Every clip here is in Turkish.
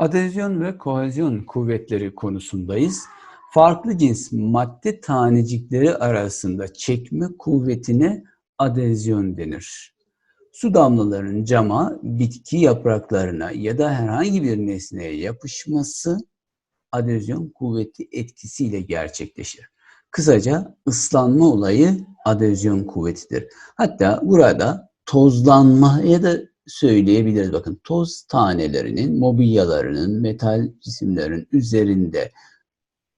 Adezyon ve kohezyon kuvvetleri konusundayız. Farklı cins madde tanecikleri arasında çekme kuvvetine adezyon denir. Su damlalarının cama, bitki yapraklarına ya da herhangi bir nesneye yapışması adezyon kuvveti etkisiyle gerçekleşir. Kısaca ıslanma olayı adezyon kuvvetidir. Hatta burada tozlanma ya da söyleyebiliriz. Bakın toz tanelerinin, mobilyalarının, metal cisimlerin üzerinde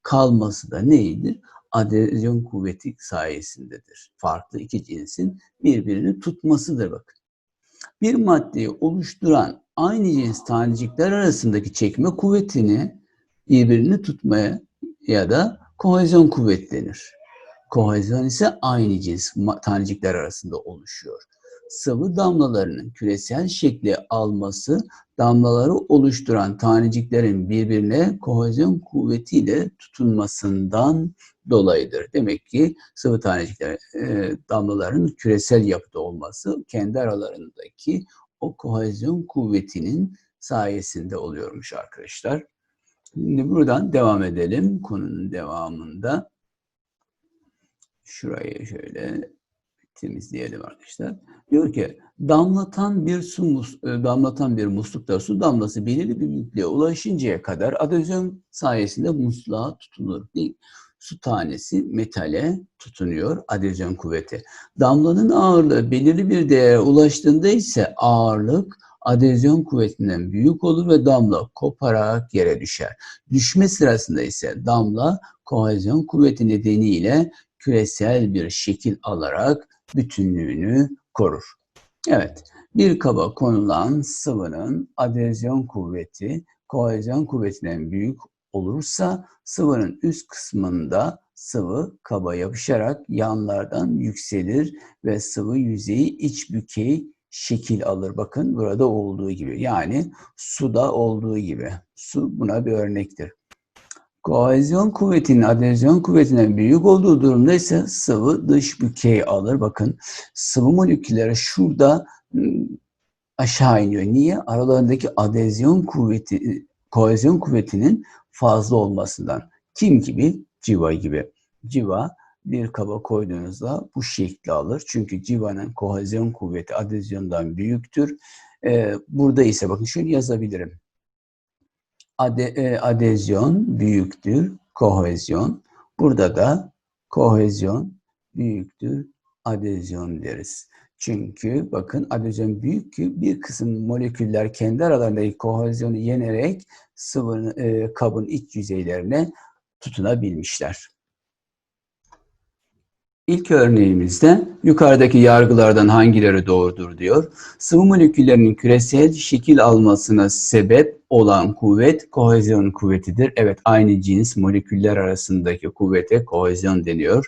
kalması da neydir? Adezyon kuvveti sayesindedir. Farklı iki cinsin birbirini tutmasıdır bakın. Bir maddeyi oluşturan aynı cins tanecikler arasındaki çekme kuvvetini birbirini tutmaya ya da kohezyon kuvvet denir. Kohezyon ise aynı cins tanecikler arasında oluşuyor sıvı damlalarının küresel şekli alması damlaları oluşturan taneciklerin birbirine kohezyon kuvvetiyle tutunmasından dolayıdır. Demek ki sıvı tanecikler e, damlaların küresel yapıda olması kendi aralarındaki o kohezyon kuvvetinin sayesinde oluyormuş arkadaşlar. Şimdi buradan devam edelim konunun devamında. Şurayı şöyle temizleyelim arkadaşlar. Diyor ki damlatan bir su e, damlatan bir muslukta su damlası belirli bir büyüklüğe ulaşıncaya kadar adezyon sayesinde musluğa tutunur. Değil? Su tanesi metale tutunuyor adezyon kuvveti. Damlanın ağırlığı belirli bir değere ulaştığında ise ağırlık adezyon kuvvetinden büyük olur ve damla koparak yere düşer. Düşme sırasında ise damla kohezyon kuvveti nedeniyle küresel bir şekil alarak bütünlüğünü korur. Evet, bir kaba konulan sıvının adezyon kuvveti kohezyon kuvvetinden büyük olursa sıvının üst kısmında sıvı kaba yapışarak yanlardan yükselir ve sıvı yüzeyi iç bükey şekil alır. Bakın burada olduğu gibi. Yani suda olduğu gibi. Su buna bir örnektir. Kohezyon kuvvetinin adezyon kuvvetinden büyük olduğu durumda ise sıvı dış bükey alır. Bakın sıvı molekülleri şurada ıı, aşağı iniyor. Niye? Aralarındaki adezyon kuvveti, kohezyon kuvvetinin fazla olmasından. Kim gibi? Civa gibi. Civa bir kaba koyduğunuzda bu şekli alır. Çünkü civanın kohezyon kuvveti adezyondan büyüktür. Ee, burada ise bakın şöyle yazabilirim ade, e, adezyon büyüktür kohezyon. Burada da kohezyon büyüktür adezyon deriz. Çünkü bakın adezyon büyük ki bir kısım moleküller kendi aralarındaki kohezyonu yenerek sıvı e, kabın iç yüzeylerine tutunabilmişler. İlk örneğimizde yukarıdaki yargılardan hangileri doğrudur diyor. Sıvı moleküllerinin küresel şekil almasına sebep olan kuvvet kohezyon kuvvetidir. Evet aynı cins moleküller arasındaki kuvvete kohezyon deniyor.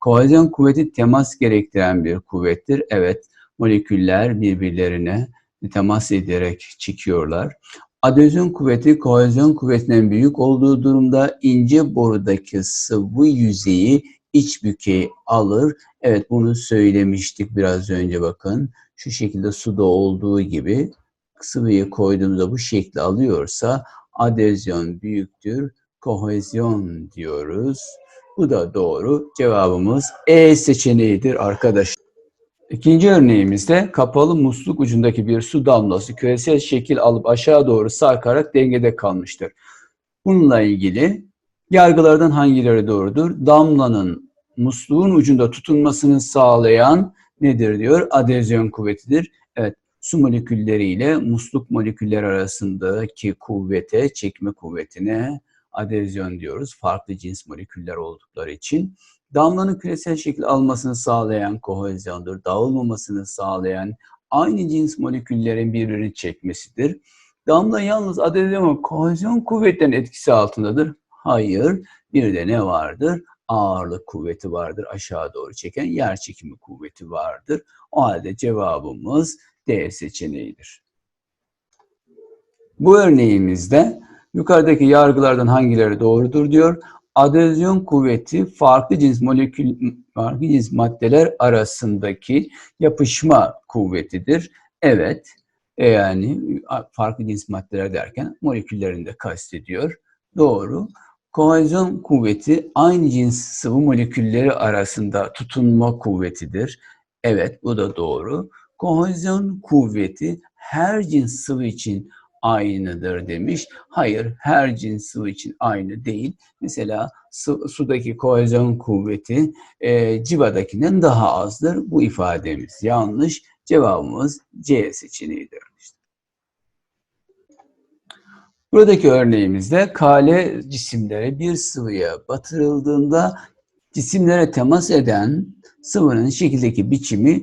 Kohezyon kuvveti temas gerektiren bir kuvvettir. Evet moleküller birbirlerine temas ederek çekiyorlar. Adezyon kuvveti kohezyon kuvvetinden büyük olduğu durumda ince borudaki sıvı yüzeyi iç bükey alır. Evet bunu söylemiştik biraz önce bakın. Şu şekilde suda olduğu gibi sıvıyı koyduğumuzda bu şekli alıyorsa adezyon büyüktür, kohezyon diyoruz. Bu da doğru. Cevabımız E seçeneğidir arkadaşlar. İkinci örneğimizde kapalı musluk ucundaki bir su damlası küresel şekil alıp aşağı doğru sarkarak dengede kalmıştır. Bununla ilgili yargılardan hangileri doğrudur? Damlanın musluğun ucunda tutunmasını sağlayan nedir diyor? Adezyon kuvvetidir. Evet, su molekülleriyle musluk moleküller arasındaki kuvvete, çekme kuvvetine adezyon diyoruz. Farklı cins moleküller oldukları için. Damlanın küresel şekil almasını sağlayan kohezyondur. Dağılmamasını sağlayan aynı cins moleküllerin birbirini çekmesidir. Damla yalnız adezyon kohezyon kuvvetlerin etkisi altındadır. Hayır. Bir de ne vardır? Ağırlık kuvveti vardır. Aşağı doğru çeken yer çekimi kuvveti vardır. O halde cevabımız D seçeneğidir. Bu örneğimizde yukarıdaki yargılardan hangileri doğrudur diyor. Adezyon kuvveti farklı cins molekül, farklı cins maddeler arasındaki yapışma kuvvetidir. Evet, E yani farklı cins maddeler derken moleküllerini de kastediyor. Doğru. Kohezyon kuvveti aynı cins sıvı molekülleri arasında tutunma kuvvetidir. Evet bu da doğru. Kohezyon kuvveti her cins sıvı için aynıdır demiş. Hayır, her cins sıvı için aynı değil. Mesela su, sudaki kohezyon kuvveti e, civadakinden daha azdır. Bu ifademiz yanlış. Cevabımız C seçeneğidir. Buradaki örneğimizde kale cisimlere bir sıvıya batırıldığında cisimlere temas eden sıvının şekildeki biçimi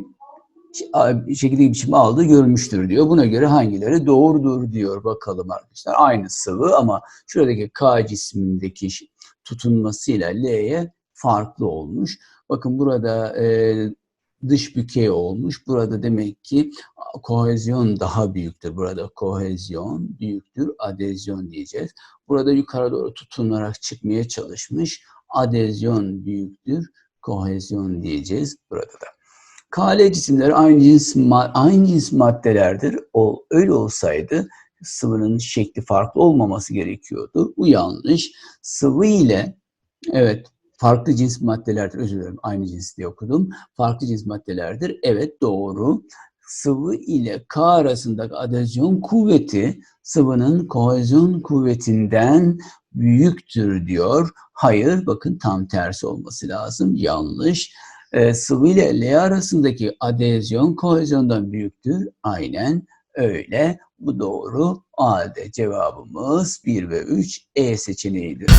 şekildeki biçimi aldığı görülmüştür diyor. Buna göre hangileri doğrudur diyor bakalım arkadaşlar. Aynı sıvı ama şuradaki K cismindeki tutunmasıyla L'ye farklı olmuş. Bakın burada e, dış bükey olmuş. Burada demek ki kohezyon daha büyüktür. Burada kohezyon büyüktür, adezyon diyeceğiz. Burada yukarı doğru tutunarak çıkmaya çalışmış. Adezyon büyüktür, kohezyon diyeceğiz burada da. KL cisimleri aynı cins, aynı cins maddelerdir. O öyle olsaydı sıvının şekli farklı olmaması gerekiyordu. Bu yanlış. Sıvı ile evet farklı cins maddelerdir. Özür dilerim aynı cins diye okudum. Farklı cins maddelerdir. Evet doğru. Sıvı ile K arasındaki adezyon kuvveti sıvının kohezyon kuvvetinden büyüktür diyor. Hayır bakın tam tersi olması lazım. Yanlış. Ee, sıvı ile L arasındaki adezyon kohezyondan büyüktür. Aynen öyle. Bu doğru. O halde cevabımız 1 ve 3 E seçeneğidir.